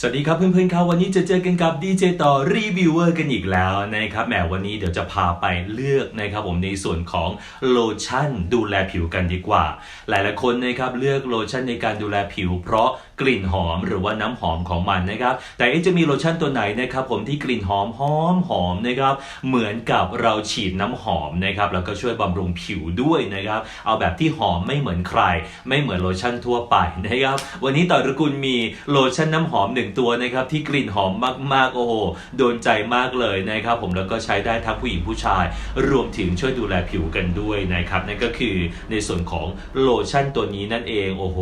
สวัสดีครับเพื่อนๆครับวันนี้จะเจอกันกับดีเจต่อรีวิวเวอร์กันอีกแล้วนะครับแหมวันนี้เดี๋ยวจะพาไปเลือกนะครับผมในส่วนของโลชั่นดูแลผิวกันดีกว่า หลายๆคนนะครับเลือกโลชั่นในการดูแลผิว เพราะกลิ่นหอมหรือว่าน้ำหอมของมันนะครับแต่จะมีโลชั่นตัวไหนนะครับผมที่กลิ่นหอมหอมหอมนะครับเหมือนกับเราฉีดน้ำหอมนะครับแล้วก็ช่วยบำรุงผิวด้วยนะครับเอาแบบที่หอมไม่เหมือนใคร ไม่เหมือนโลชั่นทั่วไปนะครับวันนี้ต่อระกูลมีโลชั่นน้ำหอมหนึ่งตัวนะครับที่กลิ่นหอมมากๆโอ้โหโดนใจมากเลยนะครับผมแล้วก็ใช้ได้ทั้งผู้หญิงผู้ชาย รวมถึงช่วยดูแลผิวกันด้วยนะครับนั่นก็คือในส่วนของโลชั่นตัวนี้นั่นเองโอ้โห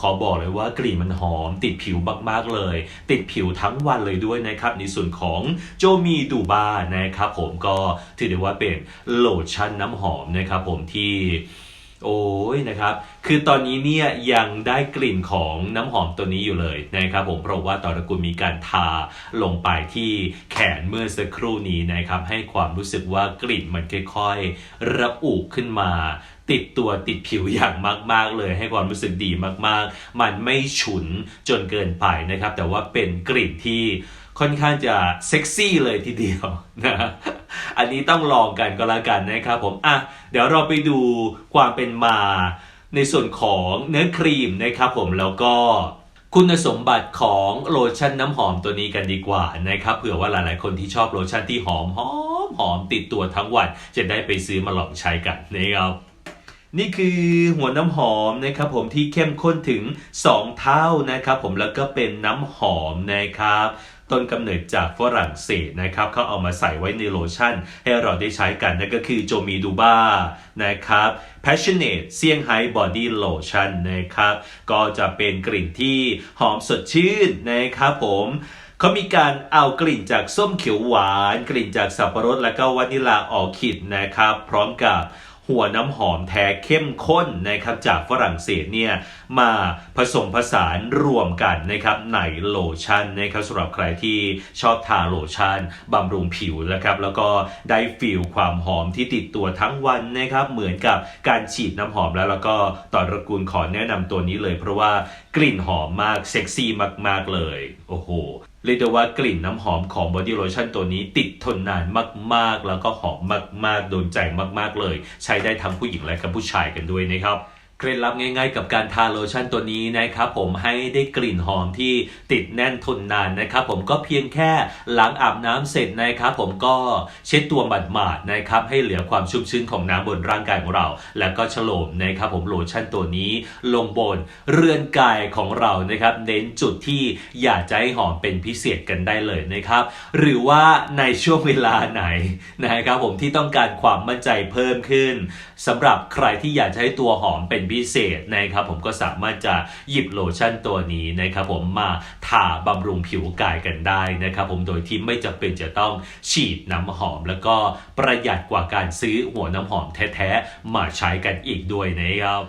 ขอบอกเลยว่ากลิ่นมันหอม ติดผิวมากๆเลย ติดผิวทั้งวันเลยด้วยนะครับในส่วนของโจมีดูบานะครับผมก็ถือได้ว่าเป็นโลชั่นน้ำหอมนะครับผมที่ โอ้ยนะครับ คือตอนนี้เนี่ยยังได้กลิ่นของน้ำหอมตัวนี้อยู่เลยนะครับผม เพราะว่าตอนตระกูลมีการทาลงไปที่แขนเมื่อสักครู่นี้นะครับ ให้ความรู้สึกว่ากลิ่นมันค่อยๆ ระอุขึ้นมาติดตัวติดผิวอย่างมาก ๆ เลยให้ความรู้สึกดีมากๆ มันไม่ฉุนจนเกินไปนะครับ แต่ว่าเป็นกลิ่นที่ค่อนข้างจะเซ็กซี่เลยทีเดียวนะ อันนี้ต้องลองกันก็แล้วกันนะครับผมอะเดี๋ยวเราไปดูความเป็นมาในส่วนของเนื้อครีมนะครับผมแล้วก็คุณสมบัติของโลชั่นน้ำหอมตัวนี้กันดีกว่านะครับเผื่อว่าหลายๆคนที่ชอบโลชั่นที่หอมหอมหอมติดตัวทั้งวัน จะได้ไปซื้อมาลองใช้กันนะครับนี่คือหัวน้ำหอมนะครับผมที่เข้มข้นถึง 2 เท่านะครับผมแล้วก็เป็นน้ำหอมนะครับ ต้นกำเนิดจากฝรั่งเศสนะครับเขาเอามาใส่ไว้ในโลชั่น ให้เราได้ใช้กันนั่นก็คือโจมีดูบ้านะครับ passionate เซี่ยงไฮ้ body lotion นะครับ ก็จะเป็นกลิ่นที่หอมสดชื่นนะครับผมเขามีการเอากลิ่นจากส้มเขียวหวาน กลิ่นจากสับปะรดและก็วานิลลาออคิดนะครับ พร้อมกับ หัวน้ำหอมแท้เข้มข้นนะครับจากฝรั่งเศสเนี่ยมาผสมผสานรวมกันนะครับในโลชั่นนะครับสำหรับใครที่ชอบทาโลชั่นบำรุงผิวนะครับแล้วก็ได้ฟีลความหอมที่ติดตัวทั้งวันนะครับเหมือนกับการฉีดน้ำหอมแล้วแล้วก็ต่อตระกูลขอแนะนำตัวนี้เลย เพราะว่ากลิ่นหอมมากเซ็กซี่มาก ๆ เลย โอ้โห เรียกได้ว่ากลิ่นน้ำหอมของ Body Lotion ตัวนี้ติดทนนานมากๆ แล้วก็หอมมากๆ โดนใจมากๆเลย ใช้ได้ทั้งผู้หญิงและกับผู้ชายกันด้วยนะครับ เคล็ดลับง่ายๆกับการทาโลชั่นตัวนี้นะครับผมให้ได้กลิ่นหอมที่ติดแน่นทนนานนะครับผมก็เพียงแค่ล้างอาบน้ำเสร็จนะครับผมก็เช็ดตัวหมาดๆนะครับให้เหลือความชุ่มชื้นของน้ำบนร่างกายของเรา แล้วก็ฉโลมนะครับผมโลชั่นตัวนี้ลงบนเรือนกายของเรานะครับเน้นจุดที่อยากจะให้หอมเป็นพิเศษกันได้เลยนะครับหรือว่าในช่วงเวลาไหนนะครับผมที่ต้องการความมั่นใจเพิ่มขึ้นสำหรับใครที่อยากจะให้ตัวหอมเป็นพิเศษนะครับผมก็สามารถจะหยิบโลชั่นตัวนี้นะครับผมมาทาบำรุงผิวกายกันได้นะครับผมโดยที่ไม่จำเป็นจะต้องฉีดน้ำหอม แล้วก็ประหยัดกว่าการซื้อหัวน้ำหอมแท้ๆมาใช้กันอีกด้วยนะครับ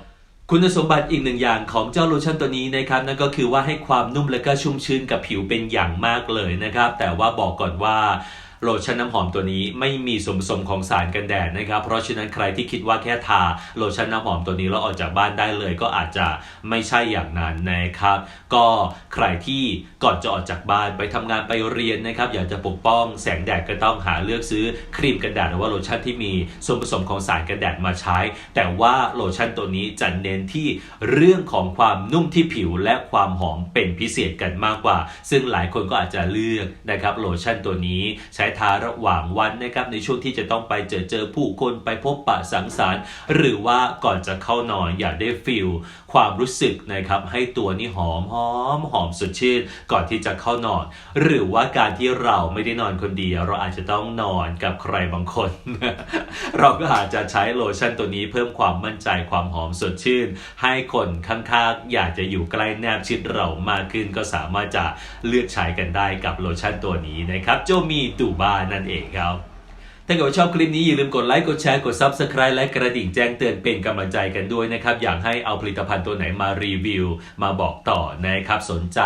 คุณสมบัติอีกหนึ่งอย่างของเจ้าโลชั่นตัวนี้นะครับนั่นก็คือว่าให้ความนุ่มและก็ชุ่มชื้นกับผิวเป็นอย่างมากเลยนะครับ แต่ว่าบอกก่อนว่า โลชั่นน้ำหอมตัวนี้ไม่มีส่วนผสมของสารกันแดดนะครับ เพราะฉะนั้นใครที่คิดว่าแค่ทาโลชั่นน้ำหอมตัวนี้แล้วออกจากบ้านได้เลยก็อาจจะไม่ใช่อย่างนั้นนะครับ ก็ใครที่ก่อนจะออกจากบ้านไปทำงานไปเรียนนะครับ อยากจะปกป้องแสงแดดก็ต้องหาเลือกซื้อครีมกันแดดหรือว่าโลชั่นที่มีส่วนผสมของสารกันแดดมาใช้ แต่ว่าโลชั่นตัวนี้จะเน้นที่เรื่องของความนุ่มที่ผิวและความหอมเป็นพิเศษกันมากกว่า ซึ่งหลายคนก็อาจจะเลือกนะครับโลชั่นตัวนี้ใช้ทาระหว่างวันนะครับในช่วงที่จะต้องไปเจอเจอผู้คนไปพบปะสังสรรค์ หรือว่าก่อนจะเข้านอนอยากได้ฟิลความรู้สึกนะครับให้ตัวนี้หอมหอมหอมสดชื่นก่อนที่จะเข้านอน หรือว่าการที่เราไม่ได้นอนคนเดียว เราอาจจะต้องนอนกับใครบางคน เราก็อาจจะใช้โลชั่นตัวนี้เพิ่มความมั่นใจความหอมสดชื่น ให้คนข้างๆอยากจะอยู่ใกล้แนบชิดเรามากขึ้นก็สามารถจะเลือกใช้กันได้กับโลชั่นตัวนี้นะครับโจมีตูบานั่นเองครับ ถ้าเกิดว่าชอบคลิปนี้อย่าลืมกดไลค์ กดแชร์ กด Subscribe และกระดิ่งแจ้งเตือนเป็นกำลังใจกันด้วยนะครับ อยากให้เอาผลิตภัณฑ์ตัวไหนมารีวิว มาบอกต่อนะครับ สนใจ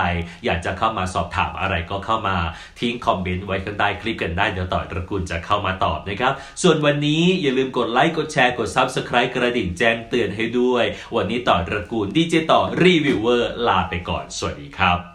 อยากจะเข้ามาสอบถามอะไรก็เข้ามาทิ้งคอมเมนต์ไว้ข้างใต้คลิปกันได้เดี๋ยวต่อตระกูลจะเข้ามาตอบนะครับ ส่วนวันนี้อย่าลืมกดไลค์ กดแชร์ กด Subscribe กระดิ่งแจ้งเตือนให้ด้วย วันนี้ต่อตระกูลดีเจต่อรีวิวเวอร์ลาไปก่อน สวัสดีครับ